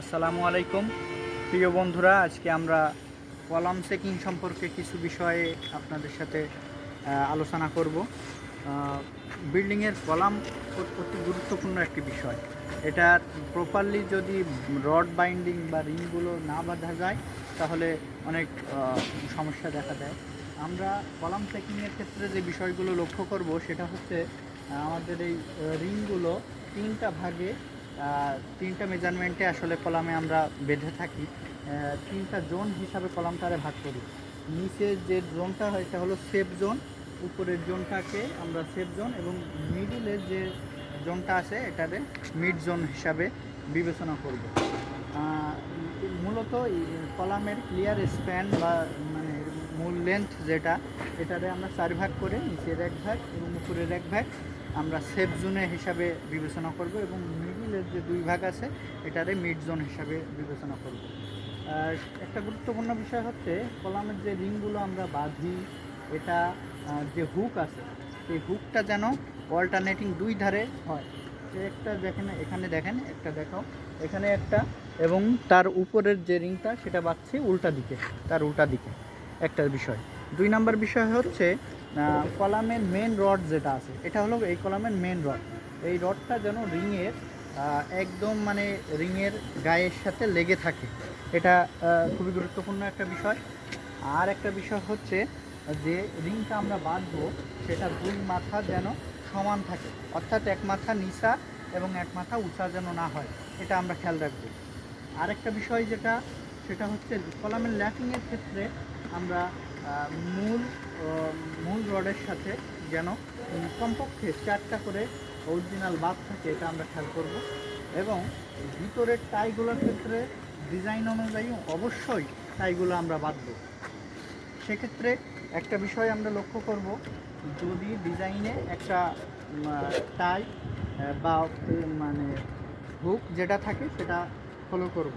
আসসালামু আলাইকুম। প্রিয় বন্ধুরা, আজকে আমরা কলাম চেকিং সম্পর্কে কিছু বিষয়ে আপনাদের সাথে আলোচনা করব। বিল্ডিংয়ের কলাম অতি গুরুত্বপূর্ণ একটি বিষয়। এটা প্রপারলি যদি রড বাইন্ডিং বা রিংগুলো না বাঁধা যায়, তাহলে অনেক সমস্যা দেখা দেয়। আমরা কলাম চেকিংয়ের ক্ষেত্রে যে বিষয়গুলো লক্ষ্য করব, সেটা হচ্ছে আমাদের এই রিংগুলো তিনটা ভাগে তিনটা মেজারমেন্টে আসলে কলামে আমরা বেঁধে থাকি। তিনটা জোন হিসাবে কলামটারে ভাগ করি। নিচে যে জোনটা হয়, এটা হলো সেফ জোন উপরের জোনটাকে আমরা সেফ জোন এবং মিডিলের যে জোনটা আছে এটারে মিড জোন হিসাবে বিবেচনা করব। মূলত কলামের ক্লিয়ার স্প্যান বা মানে মূল লেন্থ যেটা, এটারে আমরা চার ভাগ করে, নিচের এক ভাগ এবং উপরের এক ভাগ আমরা সেফ জোনে হিসাবে বিবেচনা করব এবং মিডিলের যে দুই ভাগ আছে, এটারে মিড জোন হিসাবে বিবেচনা করব। আর একটা গুরুত্বপূর্ণ বিষয় হচ্ছে, কলামের যে রিংগুলো আমরা বাঁধি, এটা যে হুক আছে সেই হুকটা যেন অল্টারনেটিং দুই ধারে হয়। একটা দেখেন, এখানে দেখেন, একটা দেখাও। এখানে একটা এবং তার উপরের যে রিংটা, সেটা বাঁধছি উল্টা দিকে, তার উল্টা দিকে। একটা বিষয়। দুই নাম্বার বিষয় হচ্ছে কলামের মেন রড যেটা আছে, এটা হলো এই কলামের মেন রড এই রডটা যেন রিংয়ের একদম মানে রিংয়ের গায়ের সাথে লেগে থাকে। এটা খুবই গুরুত্বপূর্ণ একটা বিষয়। আর একটা বিষয় হচ্ছে যে রিংটা আমরা বাঁধবো, সেটা দুই মাথা যেন সমান থাকে। অর্থাৎ এক মাথা নিচা এবং এক মাথা উঁচা যেন না হয়, এটা আমরা খেয়াল রাখব। আরেকটা বিষয় যেটা, সেটা হচ্ছে কলামের ল্যাপিংয়ের ক্ষেত্রে আমরা মূল মূল রডের সাথে যেন কমপক্ষে চারটা করে অরিজিনাল বাদ থাকে, এটা আমরা খেয়াল করব। এবং ভিতরের টাইগুলোর ক্ষেত্রে ডিজাইন অনুযায়ী অবশ্যই টাইগুলো আমরা বাঁধবো সেক্ষেত্রে একটা বিষয় আমরা লক্ষ্য করব, যদি ডিজাইনে একটা টাই বা মানে হুক যেটা থাকে, সেটা ফলো করব।